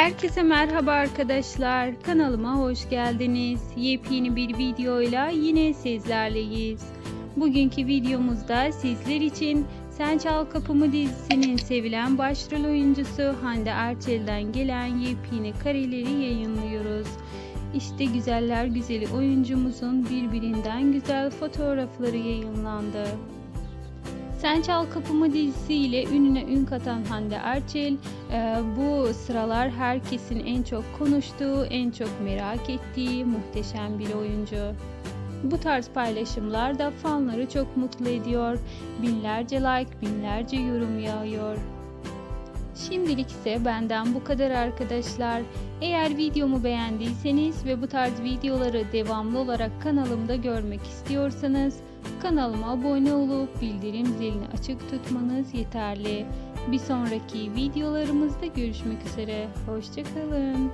Herkese merhaba arkadaşlar. Kanalıma hoş geldiniz. Yepyeni bir videoyla yine sizlerleyiz. Bugünkü videomuzda sizler için Sen Çal Kapımı dizisinin sevilen başrol oyuncusu Hande Erçel'den gelen yepyeni kareleri yayınlıyoruz. İşte güzeller güzeli oyuncumuzun birbirinden güzel fotoğrafları yayınlandı. Sen Çal Kapımı dizisiyle ününe ün katan Hande Erçel e, bu sıralar herkesin en çok konuştuğu, en çok merak ettiği muhteşem bir oyuncu. Bu tarz paylaşımlar da fanları çok mutlu ediyor. Binlerce like, binlerce yorum yağıyor. Şimdilik ise benden bu kadar arkadaşlar. Eğer videomu beğendiyseniz ve bu tarz videoları devamlı olarak kanalımda görmek istiyorsanız kanalıma abone olup bildirim zilini açık tutmanız yeterli. Bir sonraki videolarımızda görüşmek üzere. Hoşçakalın.